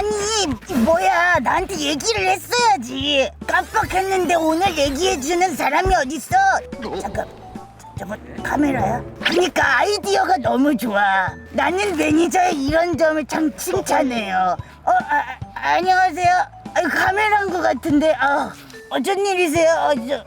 아니 뭐야. 나한테 얘기를 했어야지. 깜빡했는데 오늘 얘기해주는 사람이 어딨어? 잠깐. 저거 카메라야? 그니까 아이디어가 너무 좋아. 나는 매니저의 이런 점을 참 칭찬해요. 어 아, 아, 안녕하세요. 아, 카메라인 것 같은데. 아, 어쩐 일이세요? 어, 저,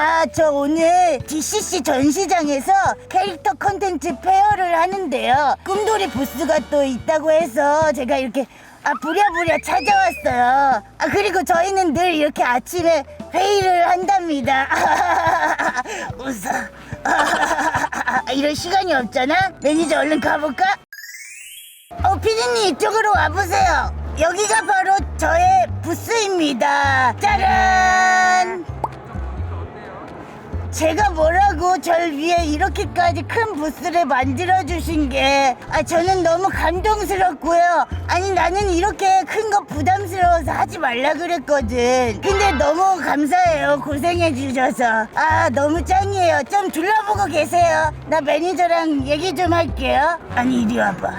아, 저 오늘 DCC 전시장에서 캐릭터 컨텐츠 페어를 하는데요. 꿈돌이 부스가 또 있다고 해서 제가 이렇게 아, 부랴부랴 찾아왔어요. 아, 그리고 저희는 늘 이렇게 아침에 회의를 한답니다. 웃어. 이럴 시간이 없잖아? 매니저 얼른 가볼까? 어, 피디님 이쪽으로 와보세요. 여기가 바로 저의 부스입니다. 짜란! 제가 뭐라고 절 위해 이렇게까지 큰 부스를 만들어 주신 게 아, 저는 너무 감동스럽고요. 아니 나는 이렇게 큰 거 부담스러워서 하지 말라 그랬거든. 근데 너무 감사해요. 고생해 주셔서. 아 너무 짱이에요. 좀 둘러보고 계세요. 나 매니저랑 얘기 좀 할게요. 아니 이리 와봐.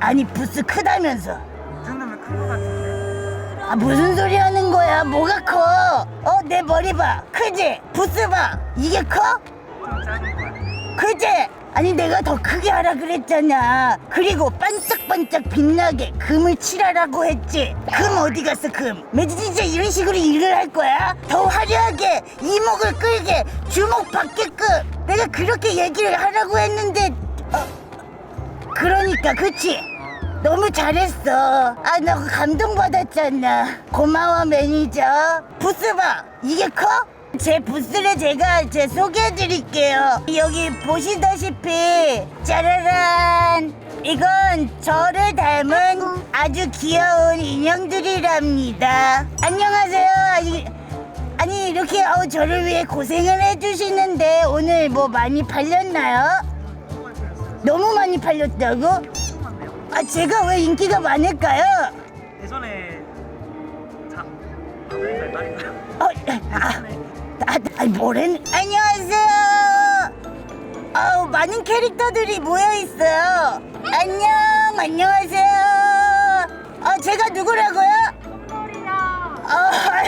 아니 부스 크다면서. 이 정도면 큰 거 같은데. 아 무슨 소리 하는 거야? 뭐가 커? 어 내 머리 봐. 크지? 부스 봐. 이게 커? 그지? 아니 내가 더 크게 하라 그랬잖아 그리고 반짝반짝 빛나게 금을 칠하라고 했지 금 어디 갔어 금 매주 진짜 이런 식으로 일을 할 거야? 더 화려하게 이목을 끌게 주목 받게끔 내가 그렇게 얘기를 하라고 했는데 어, 그러니까 그치? 너무 잘했어. 아 나 감동받았잖아. 고마워 매니저. 부스 봐. 이게 커? 제 부스를 제가 제 소개해 드릴게요. 여기 보시다시피 짜라란. 이건 저를 닮은 아주 귀여운 인형들이랍니다. 안녕하세요. 아니, 아니 이렇게 어, 저를 위해 고생을 해주시는데 오늘 뭐 많이 팔렸나요? 너무 많이 팔렸다고? 아 제가 왜 인기가 많을까요? 예전에 자, 아, 말인가요? 어, 아, 아, 아, 뭐래? 안녕하세요. 아우 많은 캐릭터들이 모여 있어요. 안녕, 안녕하세요. 아 제가 누구라고요? 아,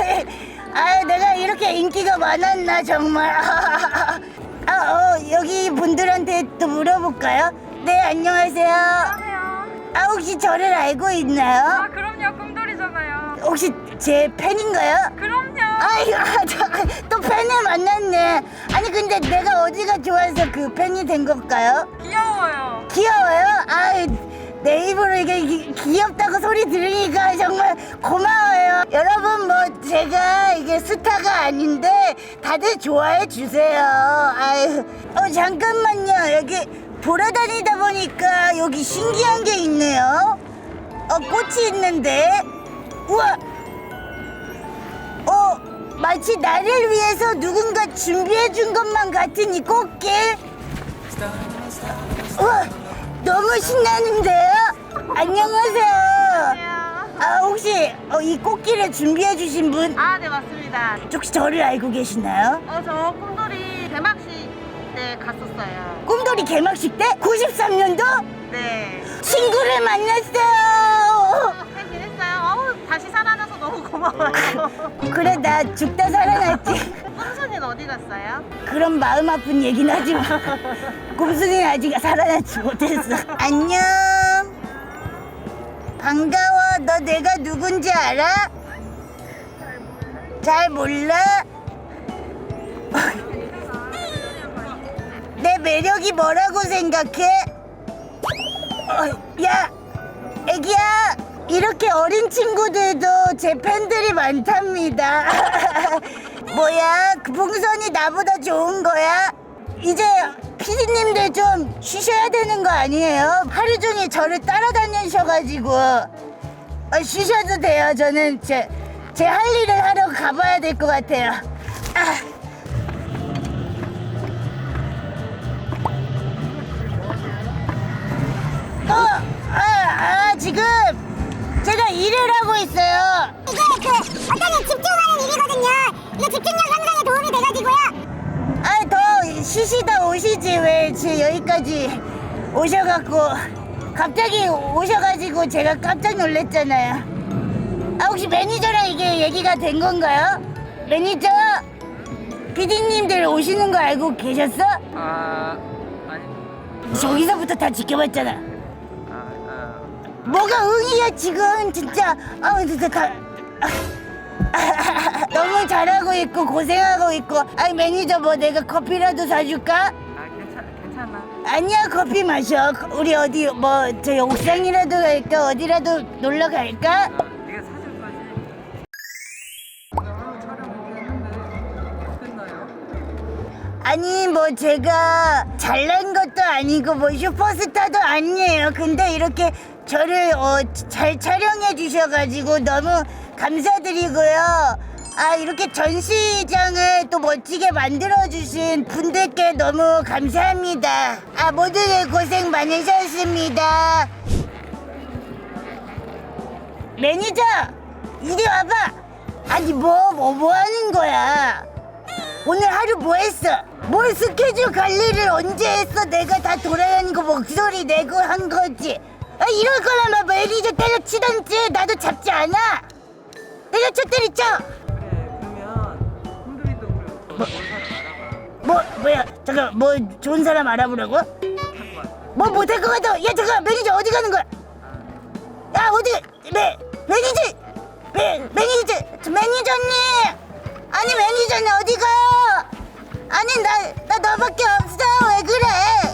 아, 내가 이렇게 인기가 많았나 정말. 아, 어, 여기 분들한테 또 물어볼까요? 네, 안녕하세요. 아, 혹시 저를 알고 있나요? 아 그럼요 꿈돌이잖아요. 혹시 제 팬인가요? 그럼요. 아이고, 저, 또 팬을 만났네. 아니, 근데 내가 어디가 좋아서 그 팬이 된 걸까요? 귀여워요. 귀여워요? 아이, 내 입으로 이게 기- 귀엽다고 소리 들으니까 정말 고마워요. 여러분, 뭐, 제가 이게 스타가 아닌데 다들 좋아해 주세요. 아유, 어, 잠깐만요. 여기 돌아다니다 보니까 여기 신기한 게 있네요. 어, 꽃이 있는데. 우와! 어, 마치 나를 위해서 누군가 준비해 준 것만 같은 이 꽃길. 우와, 너무 신나는데요? 안녕하세요. 아, 혹시 어, 이 꽃길에 준비해 주신 분 아 네 맞습니다. 혹시 저를 알고 계시나요? 어 저 꿈돌이 개막식 때 갔었어요. 꿈돌이 개막식 때 93년도 네. 친구를 만났어요. 어? 어우 다시 살아나서 너무 고마워요. 그래 나 죽다 살아났지. 꿈순이는 어디 갔어요? 그런 마음 아픈 얘기는 하지 마. 곰순이는 아직 살아나지 못했어. 안녕. 반가워. 너 내가 누군지 알아? 잘 몰라? 내 매력이 뭐라고 생각해? 어, 야, 애기야. 이렇게 어린 친구들도 제 팬들이 많답니다. 뭐야, 그 풍선이 나보다 좋은 거야? 이제 피디님들 좀 쉬셔야 되는 거 아니에요? 하루 종일 저를 따라다니셔가지고 어, 쉬셔도 돼요. 저는 제, 제 할 일을 하러 가봐야 될 것 같아요. 아. 어떤 집중하는 일이거든요. 이게 집중력 향상에 도움이 돼가지고요. 아, 더 쉬시다 오시지 왜 제 여기까지 오셔갖고 갑자기 오셔가지고 제가 깜짝 놀랐잖아요. 아 혹시 매니저랑 이게 얘기가 된 건가요? 매니저 피디님들 오시는 거 알고 계셨어? 아 아니 저기서부터 다 지켜봤잖아. 아, 아 뭐가 응이야 지금 진짜. 아 진짜 다. 너무 잘하고 있고 고생하고 있고. 아 매니저 뭐 내가 커피라도 사줄까? 아 괜찮 괜찮아 아니야 커피 마셔. 우리 어디 뭐 저 옥상이라도 갈까 어디라도 놀러 갈까? 아니 뭐 제가 잘난 것도 아니고 뭐 슈퍼스타도 아니에요. 근데 이렇게 저를 어, 잘 촬영해 주셔가지고 너무 감사드리고요. 아 이렇게 전시장을 또 멋지게 만들어 주신 분들께 너무 감사합니다. 아 모두들 고생 많으셨습니다. 매니저 이리 와봐. 아니 뭐뭐뭐 하는 거야? 오늘 하루 뭐 했어? 뭘 스케줄 관리를 언제 했어? 내가 다 돌아다니고 목소리 내고 한 거지. 아, 이럴 거면 막 매니저 때려치던지 나도 잡지 않아. 때려쳐 때려쳐. 그래 그러면 홍두리도 그래 너 사람 알아봐 뭐 뭐야? 잠깐 뭐 좋은 사람 알아보라고? 뭐 못할 것 같아. 야 잠깐 매니저 어디 가는 거야? 야 어디 매 매니저 매 매니저 저 매니저님 아니 매니저님 어디 가요? 아니 나 나 너밖에 없어 왜 그래?